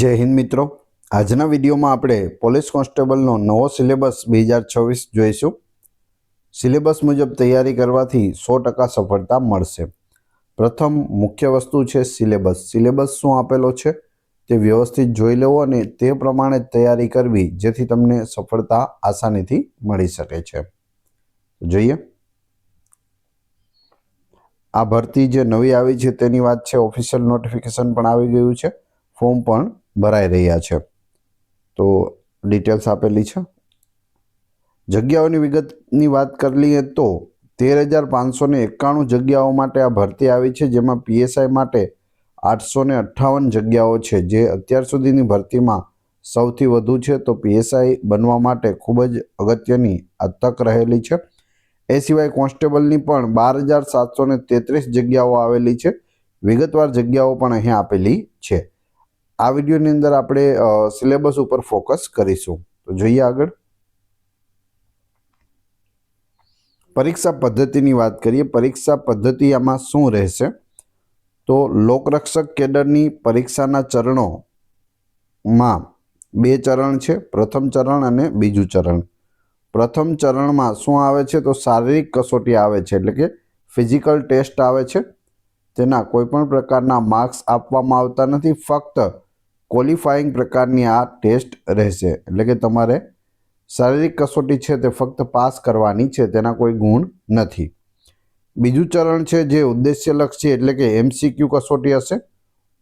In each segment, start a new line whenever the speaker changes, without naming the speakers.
જય હિન્દ મિત્રો. આજના વિડીયોમાં આપણે પોલીસ કોન્સ્ટેબલનો નવો સિલેબસ બે હજાર છવ્વીસ જોઈશું. સિલેબસ મુજબ તૈયારી કરવાથી સો ટકા સફળતા મળશે. પ્રથમ મુખ્ય વસ્તુ છે સિલેબસ. સિલેબસ શું આપેલો છે તે વ્યવસ્થિત જોઈ લેવો અને તે પ્રમાણે તૈયારી કરવી જેથી તમને સફળતા આસાનીથી મળી શકે છે. જોઈએ. આ ભરતી જે નવી આવી છે તેની વાત છે. ઓફિશિયલ નોટિફિકેશન પણ આવી ગયું છે. ફોર્મ પણ ભરાઈ રહ્યા છે. તો ડિટેલ્સ આપેલી છે. જગ્યાઓની વિગતની વાત કરી તો તેર હજાર પાંચસો એકાણું જગ્યાઓ માટે આ ભરતી આવી છે, જેમાં પીએસઆઈ માટે આઠસો ને અઠ્ઠાવન જગ્યાઓ છે, જે અત્યાર સુધીની ભરતીમાં સૌથી વધુ છે. તો પીએસઆઈ બનવા માટે ખૂબ જ અગત્યની આ તક રહેલી છે. એ સિવાય કોન્સ્ટેબલની પણ બાર હજાર સાતસો તેત્રીસ જગ્યાઓ આવેલી છે. વિગતવાર જગ્યાઓ પણ અહીં આપેલી છે. આ વિડીયોની અંદર આપણે સિલેબસ ઉપર ફોકસ કરીશું. તો જોઈએ આગળ. પરીક્ષા પદ્ધતિની વાત કરીએ. પરીક્ષા પદ્ધતિ આમાં શું રહેશે? તો લોકરક્ષક કેડરની પરીક્ષાના ચરણોમાં બે ચરણ છે. પ્રથમ ચરણ અને બીજું ચરણ. પ્રથમ ચરણમાં શું આવે છે? તો શારીરિક કસોટી આવે છે. એટલે કે ફિઝિકલ ટેસ્ટ આવે છે. તેના કોઈપણ પ્રકારના માર્ક્સ આપવામાં આવતા નથી, ફક્ત ક્વોલિફાઈંગ પ્રકારની આ ટેસ્ટ રહેશે. એટલે કે તમારે શારીરિક કસોટી છે તે ફક્ત પાસ કરવાની છે, તેના કોઈ ગુણ નથી. બીજું ચરણ છે જે ઉદ્દેશ્યલક્ષી એટલે કે એમસીક્યુ કસોટી હશે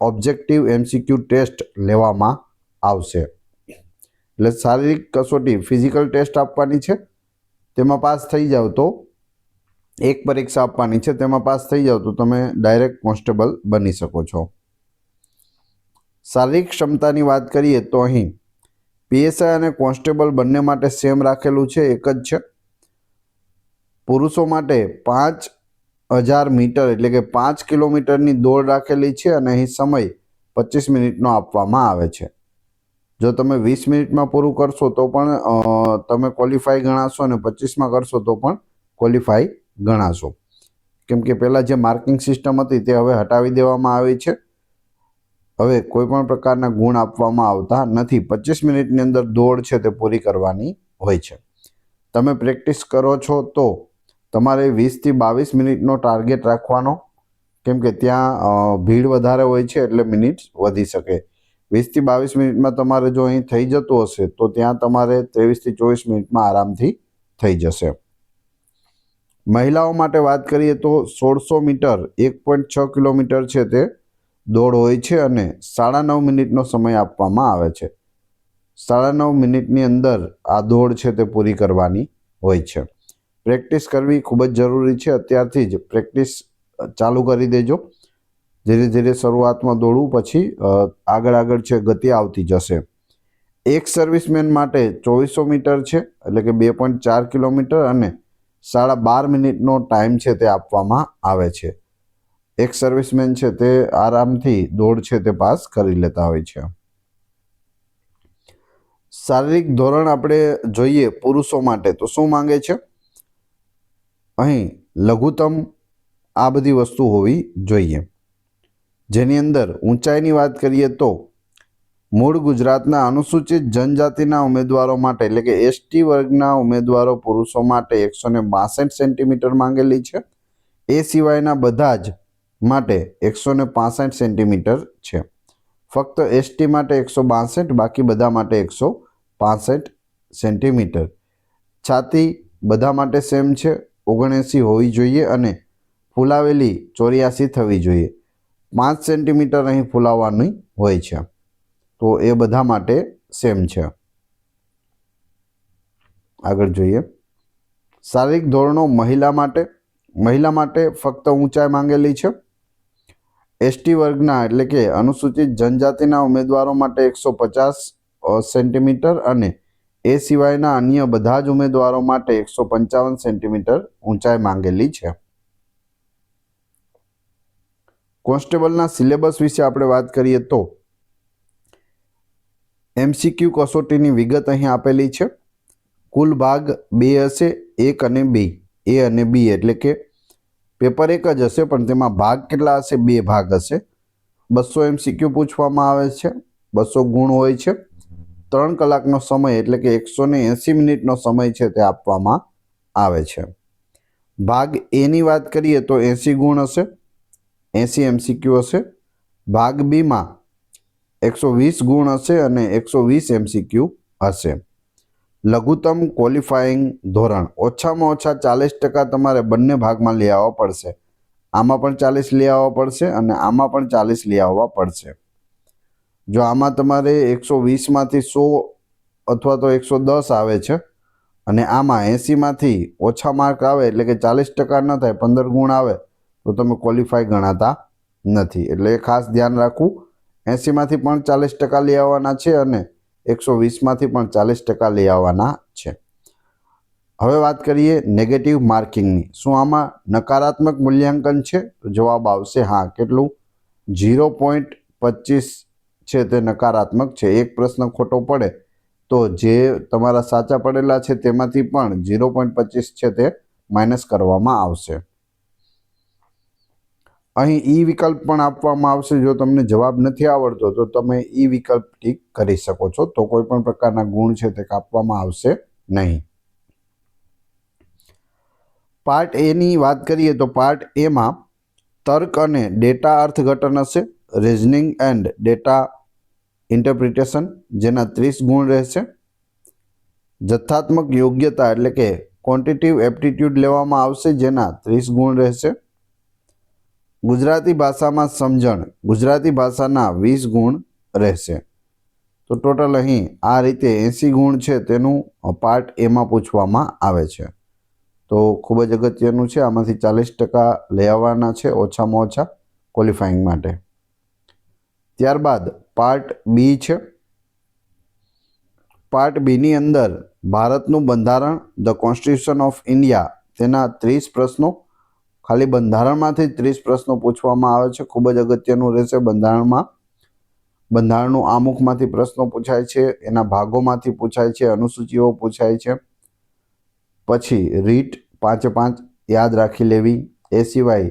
ઓબ્જેક્ટિવ એમસીક્યુ ટેસ્ટ લેવામાં આવશે. એટલે શારીરિક કસોટી ફિઝિકલ ટેસ્ટ આપવાની છે, તેમાં પાસ થઈ જાવ તો એક પરીક્ષા આપવાની છે, તેમાં પાસ થઈ જાવ તો તમે ડાયરેક્ટ કોન્સ્ટેબલ બની શકો છો. શારીરિક ક્ષમતાની વાત કરીએ તો અહીં પીએસઆઈ અને કોન્સ્ટેબલ બંને માટે સેમ રાખેલું છે, એક જ છે. પુરુષો માટે પાંચ હજાર મીટર એટલે કે પાંચ કિલોમીટરની દોડ રાખેલી છે અને અહીં સમય પચીસ મિનિટનો આપવામાં આવે છે. જો તમે વીસ મિનિટમાં પૂરું કરશો તો પણ તમે ક્વોલિફાઈ ગણાશો અને પચીસમાં કરશો તો પણ ક્વોલિફાઈ ગણાશો. કેમ કે પહેલાં જે માર્કિંગ સિસ્ટમ હતી તે હવે હટાવી દેવામાં આવી છે. હવે કોઈ પણ પ્રકારના ગુણ આપવામાં આવતા નથી. પચીસ મિનિટની અંદર દોડ છે તે પૂરી કરવાની હોય છે. તમે પ્રેક્ટિસ કરો છો તો તમારે વીસથી બાવીસ મિનિટનો ટાર્ગેટ રાખવાનો. કેમ કે ત્યાં ભીડ વધારે હોય છે એટલે મિનિટ વધી શકે. વીસથી બાવીસ મિનિટમાં તમારે જો અહીં થઈ જતું હશે તો ત્યાં તમારે ત્રેવીસથી ચોવીસ મિનિટમાં આરામથી થઈ જશે. મહિલાઓ માટે વાત કરીએ તો સોળસો મીટર, એક પોઈન્ટ છ કિલોમીટર છે તે દોડ હોય છે અને સાડા નવ મિનિટનો સમય આપવામાં આવે છે. સાડા નવ મિનિટની અંદર આ દોડ છે તે પૂરી કરવાની હોય છે. પ્રેક્ટિસ કરવી ખૂબ જ જરૂરી છે. અત્યારથી જ પ્રેક્ટિસ ચાલુ કરી દેજો. ધીરે ધીરે શરૂઆતમાં દોડવું, પછી આગળ આગળ છે ગતિ આવતી જશે. એક સર્વિસમેન માટે ચોવીસો મીટર છે, એટલે કે બે પોઈન્ટ ચાર કિલોમીટર અને સાડા બાર મિનિટનો ટાઈમ છે તે આપવામાં આવે છે. એક સર્વિસમેન છે તે આરામથી દોડ છે તે પાસ કરી લેતા હોય છે. શારીરિક ધોરણ આપણે જોઈએ પુરુષો માટે તો શું માંગે છે? અહીં લઘુત્તમ આ બધી વસ્તુ હોવી જોઈએ. જેની અંદર ઊંચાઈની વાત કરીએ તો મૂળ ગુજરાતના અનુસૂચિત જનજાતિના ઉમેદવારો માટે, એટલે કે એસટી વર્ગના ઉમેદવારો પુરુષો માટે એકસો ને બાસઠ સેન્ટીમીટર માંગેલી છે. એ સિવાયના બધા જ માટે એકસો ને પાસઠ સેન્ટીમીટર છે. ફક્ત એસટી માટે એકસો બાસઠ, બાકી બધા માટે એકસો પાસઠ સેન્ટીમીટર. છાતી બધા માટે સેમ છે, ઓગણએંસી હોવી જોઈએ અને ફૂલાવેલી ચોર્યાસી થવી જોઈએ. પાંચ સેન્ટીમીટર અહીં ફૂલાવવાની હોય છે. તો એ બધા માટે સેમ છે. આગળ જોઈએ. શારીરિક ધોરણો મહિલા માટે મહિલા માટે ફક્ત ઊંચાઈ માંગેલી છે. એસટી વર્ગના એટલે કે અનુસૂચિત જનજાતિના ઉમેદવારો માટે એકસો પચાસ સેન્ટીમીટર અને એ સિવાયના અન્ય બધા જ ઉમેદવારો માટે એકસો પંચાવન સેન્ટીમીટર ઊંચાઈ માંગેલી છે. કોન્સ્ટેબલના સિલેબસ વિશે આપણે વાત કરીએ તો એમસીક્યુ કસોટીની વિગત અહીં આપેલી છે. કુલ ભાગ બે હશે, એક અને બે. એ અને બી એટલે કે પેપર એક જ હશે, પણ તેમાં ભાગ કેટલા હશે? બે ભાગ હશે. બસો એમસીક્યુ પૂછવામાં આવે છે. બસો ગુણ હોય છે. ત્રણ કલાકનો સમય એટલે કે એકસો ને એંસી મિનિટનો સમય છે તે આપવામાં આવે છે. ભાગ એની વાત કરીએ તો એંસી ગુણ હશે, એંસી એમસીક્યુ હશે. ભાગ બીમાં એકસો વીસ ગુણ હશે અને એકસો વીસ એમસીક્યુ હશે. લઘુત્તમ ક્વોલિફાઈંગ ધોરણ. ઓછામાં ઓછા ચાલીસ ટકા તમારે બંને ભાગમાં લઈ આવવા પડશે. આમાં પણ ચાલીસ લઈ આવવા પડશે અને આમાં પણ ચાલીસ લઈ આવવા પડશે. જો આમાં તમારે એકસો વીસમાંથી સો અથવા તો એકસો દસ આવે છે અને આમાં એંસીમાંથી ઓછા માર્ક આવે એટલે કે ચાલીસ ટકા ન થાય, પંદર ગુણ આવે, તો તમે ક્વોલિફાય ગણાતા નથી. એટલે ખાસ ધ્યાન રાખવું એંસીમાંથી પણ ચાલીસ ટકા લઈ આવવાના છે અને એકસો વીસમાંથી પણ ચાલીસ ટકા લઈ આવવાના છે. હવે વાત કરીએ નેગેટિવ માર્કિંગની શું આમાં નકારાત્મક મૂલ્યાંકન છે? તો જવાબ આવશે હા. કેટલું? ઝીરો પોઈન્ટ પચીસ છે તે નકારાત્મક છે. એક પ્રશ્ન ખોટો પડે તો જે તમારા સાચા પડેલા છે તેમાંથી પણ ઝીરો પોઈન્ટ પચીસ છે તે માઇનસ કરવામાં આવશે. અહીં ઈ વિકલ્પ પણ આપવામાં આવશે. જો તમને જવાબ નથી આવડતો, તો તમે ઈ વિકલ્પ ટીક કરી શકો છો. તો કોઈ પણ પ્રકારના ગુણ છે તે કાપવામાં આવશે નહીં. પાર્ટ એની વાત કરીએ તો પાર્ટ એમાં તર્ક અને ડેટા અર્થઘટન હશે રિઝનિંગ એન્ડ ડેટા ઇન્ટરપ્રિટેશન જેના ત્રીસ ગુણ રહેશે. જથ્થાત્મક યોગ્યતા એટલે કે ક્વોન્ટિટિવ એપ્ટિટ્યૂડ લેવામાં આવશે, જેના ત્રીસ ગુણ રહેશે. ગુજરાતી ભાષામાં સમજણ ગુજરાતી ભાષાના વીસ ગુણ રહેશે. તો ટોટલ અહીં આ રીતે એંસી ગુણ છે તેનું પાર્ટ એમાં પૂછવામાં આવે છે. તો ખૂબ જ અગત્યનું છે, આમાંથી ચાલીસ ટકા લઈ આવવાના છે, ઓછામાં ઓછા ક્વોલિફાઈંગ માટે. ત્યારબાદ પાર્ટ બી છે. પાર્ટ બીની અંદર ભારતનું બંધારણ, ધ કોન્સ્ટિટ્યુશન ઓફ ઇન્ડિયા, તેના ત્રીસ પ્રશ્નો ખાલી બંધારણમાંથી ત્રીસ પ્રશ્નો પૂછવામાં આવે છે. ખૂબ જ અગત્યનું રહેશે બંધારણમાં. બંધારણનું આમુખમાંથી પ્રશ્નો પૂછાય છે, એના ભાગોમાંથી પૂછાય છે, અનુસૂચિઓ પૂછાય છે. પછી રીટ પાંચે પાંચ યાદ રાખી લેવી. એ સિવાય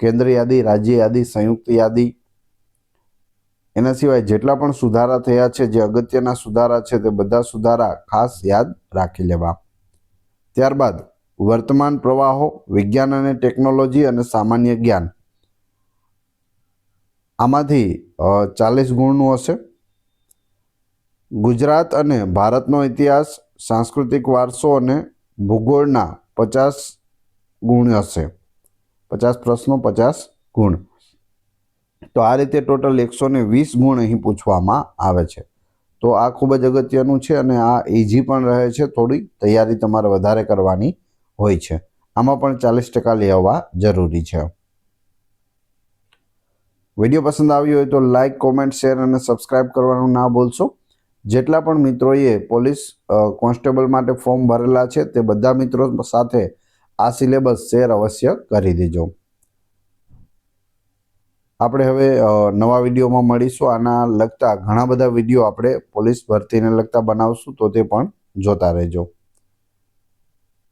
કેન્દ્ર યાદી, રાજ્ય યાદી, સંયુક્ત યાદી. એના સિવાય જેટલા પણ સુધારા થયા છે, જે અગત્યના સુધારા છે, તે બધા સુધારા ખાસ યાદ રાખી લેવા. ત્યારબાદ વર્તમાન પ્રવાહો, વિજ્ઞાન અને ટેકનોલોજી અને સામાન્ય જ્ઞાન. આમાંથી ચાલીસ ગુણનું હશે. ગુજરાત અને ભારતનો ઇતિહાસ, સાંસ્કૃતિક વારસો અને ભૂગોળના પચાસ ગુણ હશે. પચાસ પ્રશ્નો, પચાસ ગુણ. તો આ રીતે ટોટલ એકસો ને વીસ ગુણ અહીં પૂછવામાં આવે છે. તો આ ખૂબ જ અગત્યનું છે અને આ ઇઝી પણ રહે છે. થોડી તૈયારી તમારે વધારે કરવાની હોય છે. આમાં પણ ચાલીસ ટકા લેવા જરૂરી છે. વીડિયો પસંદ આવ્યો હોય તો લાઇક કોમેન્ટ શેર અને સબસ્ક્રાઇબ કરવાનું ના ભૂલશો. જેટલા પણ મિત્રોએ પોલીસ કોન્સ્ટેબલ માટે ફોર્મ ભરેલા છે તે બધા મિત્રો સાથે આ સિલેબસ શેર અવશ્ય કરી દેજો. આપણે હવે નવા વિડીયોમાં મળીશું. આના લગતા ઘણા બધા વીડિયો આપણે પોલીસ ભરતીને લગતા બનાવશું તો તે પણ જોતા રહેજો.